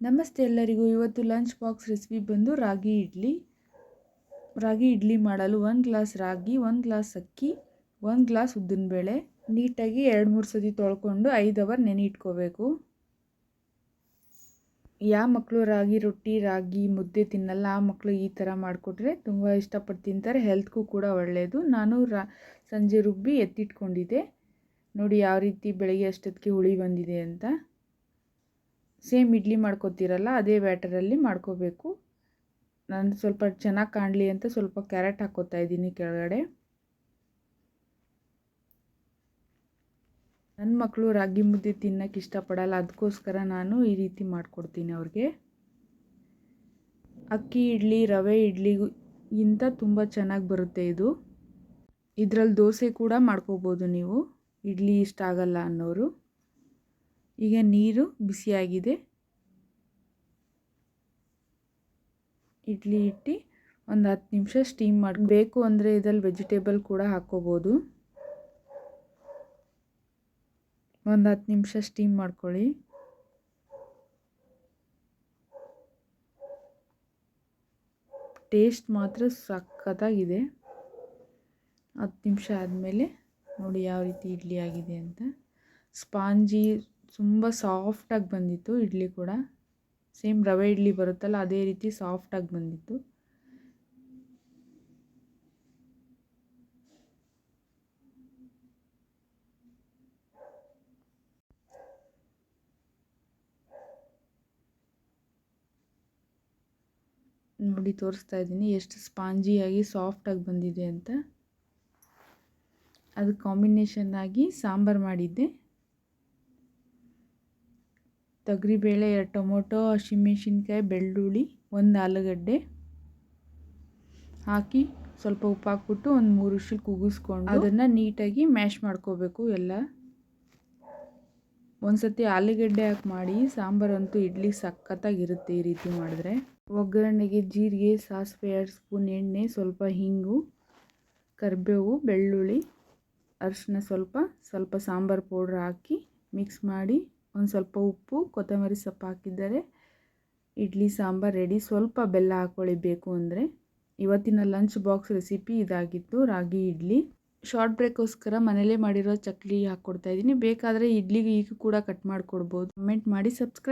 ನಮಸ್ತೆ ಎಲ್ಲರಿಗೂ. ಇವತ್ತು ಲಂಚ್ ಬಾಕ್ಸ್ ರೆಸಿಪಿ ಬಂದು ರಾಗಿ ಇಡ್ಲಿ. ರಾಗಿ ಇಡ್ಲಿ ಮಾಡಲು ಒಂದು ಗ್ಲಾಸ್ ರಾಗಿ, ಒಂದು ಗ್ಲಾಸ್ ಅಕ್ಕಿ, ಒಂದು ಗ್ಲಾಸ್ ಉದ್ದಿನಬೇಳೆ. ನೀಟಾಗಿ ಎರಡು ಮೂರು ಸತಿ ತೊಳ್ಕೊಂಡು ಐದು ಅವರ್ ನೆನೆ ಇಟ್ಕೋಬೇಕು. ಯಾವ ಮಕ್ಕಳು ರಾಗಿ ರೊಟ್ಟಿ, ರಾಗಿ ಮುದ್ದೆ ತಿನ್ನಲ್ಲ, ಆ ಮಕ್ಕಳು ಈ ಥರ ಮಾಡಿಕೊಟ್ರೆ ತುಂಬ ಇಷ್ಟಪಟ್ಟು ತಿಂತಾರೆ. ಹೆಲ್ತ್ಗೂ ಕೂಡ ಒಳ್ಳೆಯದು ನಾನು ರಾ, ಸಂಜೆ ರುಬ್ಬಿ ಎತ್ತಿಟ್ಕೊಂಡಿದ್ದೆ. ನೋಡಿ ಯಾವ ರೀತಿ ಬೆಳಗ್ಗೆ ಅಷ್ಟೊತ್ತಿಗೆ ಹುಳಿ ಬಂದಿದೆ ಅಂತ. ಸೇಮ್ ಇಡ್ಲಿ ಮಾಡ್ಕೊತೀರಲ್ಲ, ಅದೇ ಬ್ಯಾಟರಲ್ಲಿ ಮಾಡ್ಕೋಬೇಕು. ನಾನು ಸ್ವಲ್ಪ ಚೆನ್ನಾಗಿ ಕಾಣಲಿ ಅಂತ ಸ್ವಲ್ಪ ಕ್ಯಾರೆಟ್ ಹಾಕ್ಕೋತಾ ಇದ್ದೀನಿ ಕೆಳಗಡೆ. ನನ್ನ ಮಕ್ಕಳು ರಾಗಿ ಮುದ್ದೆ ತಿನ್ನೋಕ್ಕೆ ಇಷ್ಟಪಡಲ್ಲ ಅದಕ್ಕೋಸ್ಕರ ನಾನು ಈ ರೀತಿ ಮಾಡಿಕೊಡ್ತೀನಿ ಅವ್ರಿಗೆ. ಅಕ್ಕಿ ಇಡ್ಲಿ, ರವೆ ಇಡ್ಲಿಗಿಂತ ತುಂಬ ಚೆನ್ನಾಗಿ ಬರುತ್ತೆ ಇದು. ಇದರಲ್ಲಿ ದೋಸೆ ಕೂಡ ಮಾಡ್ಕೋಬೋದು ನೀವು. ಇಡ್ಲಿ ಇಷ್ಟ ಆಗಲ್ಲ ಅನ್ನೋರು. ಈಗ ನೀರು ಬಿಸಿಯಾಗಿದೆ. ಇಡ್ಲಿ ಇಟ್ಟು ಒಂದು ಹತ್ತು ನಿಮಿಷ ಸ್ಟೀಮ್ ಮಾಡಿ ಬೇಕು ಅಂದರೆ ಇದರಲ್ಲಿ ವೆಜಿಟೇಬಲ್ ಕೂಡ ಹಾಕ್ಕೋಬೋದು ಒಂದು ಹತ್ತು ನಿಮಿಷ ಸ್ಟೀಮ್ ಮಾಡ್ಕೊಳ್ಳಿ. ಟೇಸ್ಟ್ ಮಾತ್ರ ಸಖತ್ತಾಗಿದೆ. ಹತ್ತು ನಿಮಿಷ ಆದಮೇಲೆ ನೋಡಿ ಯಾವ ರೀತಿ ಇಡ್ಲಿ ಆಗಿದೆ ಅಂತ. ಸ್ಪಾಂಜಿ ತುಂಬ ಸಾಫ್ಟಾಗಿ ಬಂದಿತ್ತು, ಇಡ್ಲಿ ಕೂಡ. ಸೇಮ್ ರವೆ ಇಡ್ಲಿ ಬರುತ್ತಲ್ಲ, ಅದೇ ರೀತಿ ಸಾಫ್ಟಾಗಿ ಬಂದಿತ್ತು. ನೋಡಿ, ತೋರಿಸ್ತಾ ಇದ್ದೀನಿ, ಎಷ್ಟು ಸ್ಪಾಂಜಿಯಾಗಿ ಸಾಫ್ಟಾಗಿ ಬಂದಿದೆ ಅಂತ. ಅದು ಕಾಂಬಿನೇಷನ್ ಆಗಿ ಸಾಂಬಾರು ಮಾಡಿದ್ದೆ. ತೊಗರಿಬೇಳೆ, ಎರಡು ಟೊಮೊಟೊ ಹಸಿಮೆಣ್ಸಿನ್ಕಾಯಿ ಬೆಳ್ಳುಳ್ಳಿ, ಒಂದು ಆಲೂಗಡ್ಡೆ ಹಾಕಿ ಸ್ವಲ್ಪ ಉಪ್ಪು ಹಾಕ್ಬಿಟ್ಟು ಒಂದು ಮೂರು ವಿಷಲ್ ಕೂಗಿಸ್ಕೊಂಡು ಅದನ್ನು ನೀಟಾಗಿ ಮ್ಯಾಶ್ ಮಾಡ್ಕೋಬೇಕು ಎಲ್ಲ. ಒಂದು ಸತಿ ಆಲೂಗಡ್ಡೆ ಹಾಕಿ ಮಾಡಿ, ಸಾಂಬಾರಂತೂ ಇಡ್ಲಿ ಸಖತ್ತಾಗಿರುತ್ತೆ ಈ ರೀತಿ ಮಾಡಿದ್ರೆ. ಒಗ್ಗರಣೆಗೆ ಜೀರಿಗೆ, ಸಾಸಿವೆ, ಎರಡು ಸ್ಪೂನ್ ಎಣ್ಣೆ, ಸ್ವಲ್ಪ ಹಿಂಗು, ಕರಿಬೇವು, ಬೆಳ್ಳುಳ್ಳಿ ಅರಿಶಿನ ಸ್ವಲ್ಪ ಸ್ವಲ್ಪ ಸಾಂಬಾರು ಪೌಡ್ರ್ ಹಾಕಿ ಮಿಕ್ಸ್ ಮಾಡಿ ಒಂದು ಸ್ವಲ್ಪ ಉಪ್ಪು, ಕೊತ್ತಂಬರಿ ಸೊಪ್ಪು ಹಾಕಿದ್ದಾರೆ ಇಡ್ಲಿ, ಸಾಂಬಾರು ರೆಡಿ ಸ್ವಲ್ಪ ಬೆಲ್ಲ ಹಾಕ್ಕೊಳ್ಳಿ ಬೇಕು ಅಂದರೆ ಇವತ್ತಿನ ಲಂಚ್ ಬಾಕ್ಸ್ ರೆಸಿಪಿ ಇದಾಗಿತ್ತು, ರಾಗಿ ಇಡ್ಲಿ. ಶಾರ್ಟ್ ಬ್ರೇಕೋಸ್ಕರ ಮನೇಲೇ ಮಾಡಿರೋ ಚಕ್ಲಿ ಹಾಕ್ಕೊಡ್ತಾ ಇದ್ದೀನಿ. ಬೇಕಾದರೆ ಇಡ್ಲಿಗೆ ಈಗ ಕೂಡ ಕಟ್ ಮಾಡಿಕೊಡ್ಬೋದು. ಕಮೆಂಟ್ ಮಾಡಿ ಸಬ್ಸ್ಕ್ರೈಬ್